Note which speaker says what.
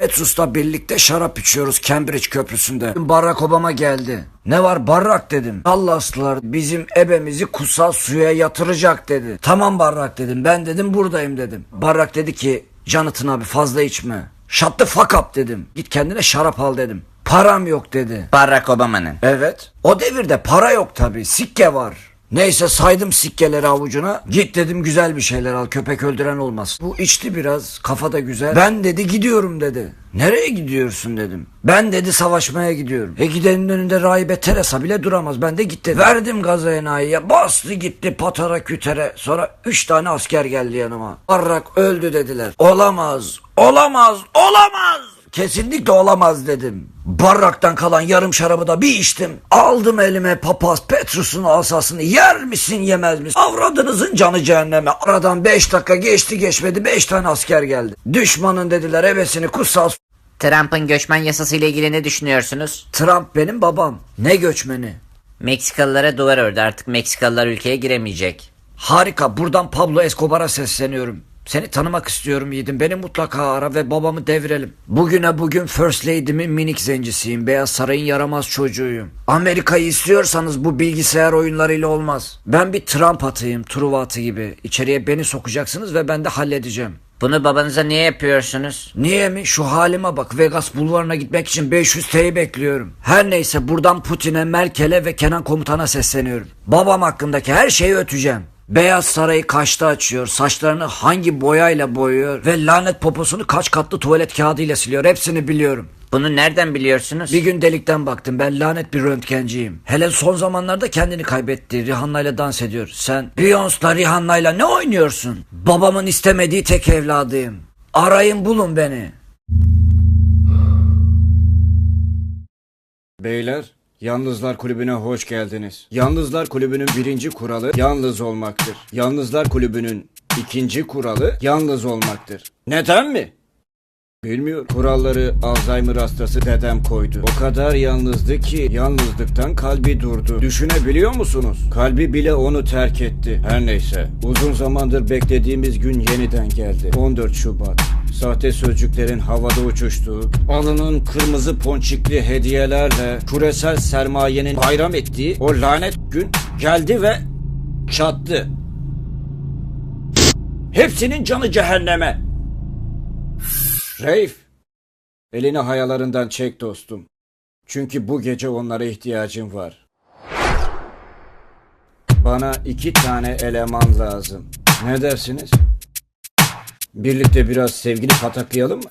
Speaker 1: Petrus'la birlikte şarap içiyoruz Cambridge Köprüsü'nde. Barack Obama geldi. Ne var Barrak dedim. Dallaslılar bizim ebemizi kutsal suya yatıracak dedi. Tamam Barrak dedim. Ben dedim buradayım dedim. Barrak dedi ki Jonathan abi fazla içme. Shut the fuck up dedim. Git kendine şarap al dedim. Param yok dedi.
Speaker 2: Barack Obama'nın.
Speaker 1: Evet. O devirde para yok tabi. Sikke var. Neyse saydım sikkeleri avucuna. Git dedim güzel bir şeyler al. Köpek öldüren olmaz. Bu içti biraz. Kafa da güzel. Ben dedi gidiyorum dedi. Nereye gidiyorsun dedim. Ben dedi savaşmaya gidiyorum. E gidenin önünde rahibe Teresa bile duramaz. Ben de git dedim. Verdim gaza enayiye. Bastı gitti patara kütere. Sonra üç tane asker geldi yanıma. Barrak öldü dediler. Olamaz. Olamaz. Olamaz. Kesinlikle olamaz dedim. Barraktan kalan yarım şarabı da bir içtim. Aldım elime papaz Petrus'un asasını yer misin yemez misin? Avradınızın canı cehenneme. Aradan 5 dakika geçti geçmedi 5 tane asker geldi. Düşmanın dediler ebesini kutsal
Speaker 2: Trump'ın göçmen yasası ile ilgili ne düşünüyorsunuz?
Speaker 1: Trump benim babam. Ne göçmeni?
Speaker 2: Meksikalılara duvar ördü artık Meksikalılar ülkeye giremeyecek.
Speaker 1: Harika buradan Pablo Escobar'a sesleniyorum. Seni tanımak istiyorum yiğidim. Beni mutlaka ara ve babamı devirelim. Bugüne bugün First Lady'min minik zencisiyim. Beyaz Saray'ın yaramaz çocuğuyum. Amerika'yı istiyorsanız bu bilgisayar oyunlarıyla olmaz. Ben bir Trump atıyım, Truva atı gibi. İçeriye beni sokacaksınız ve ben de halledeceğim.
Speaker 2: Bunu babanıza niye yapıyorsunuz?
Speaker 1: Niye mi? Şu halime bak. Vegas bulvarına gitmek için 500 T'yi bekliyorum. Her neyse buradan Putin'e, Merkel'e ve Kenan Komutan'a sesleniyorum. Babam hakkındaki her şeyi öteceğim. Beyaz Sarayı kaçta açıyor, saçlarını hangi boyayla boyuyor ve lanet poposunu kaç katlı tuvalet kağıdıyla siliyor hepsini biliyorum.
Speaker 2: Bunu nereden biliyorsunuz?
Speaker 1: Bir gün delikten baktım ben lanet bir röntgenciyim. Hele son zamanlarda kendini kaybetti. Rihanna ile dans ediyor. Sen Beyoncé'la Rihanna ile ne oynuyorsun? Babamın istemediği tek evladıyım. Arayın bulun beni.
Speaker 3: Beyler, Yalnızlar Kulübü'ne hoş geldiniz. Yalnızlar Kulübü'nün birinci kuralı yalnız olmaktır. Yalnızlar Kulübü'nün ikinci kuralı yalnız olmaktır. Neden mi? Bilmiyorum. Kuralları Alzheimer hastası dedem koydu. O kadar yalnızdı ki yalnızlıktan kalbi durdu. Düşünebiliyor musunuz? Kalbi bile onu terk etti. Her neyse. Uzun zamandır beklediğimiz gün yeniden geldi. 14 Şubat. Sahte sözcüklerin havada uçuştuğu, alının kırmızı ponçikli hediyelerle küresel sermayenin bayram ettiği o lanet gün geldi ve çattı. Hepsinin canı cehenneme. Reif, elini hayalarından çek dostum. Çünkü bu gece onlara ihtiyacım var. Bana iki tane eleman lazım. Ne dersiniz? Birlikte biraz sevgili pataklayalım?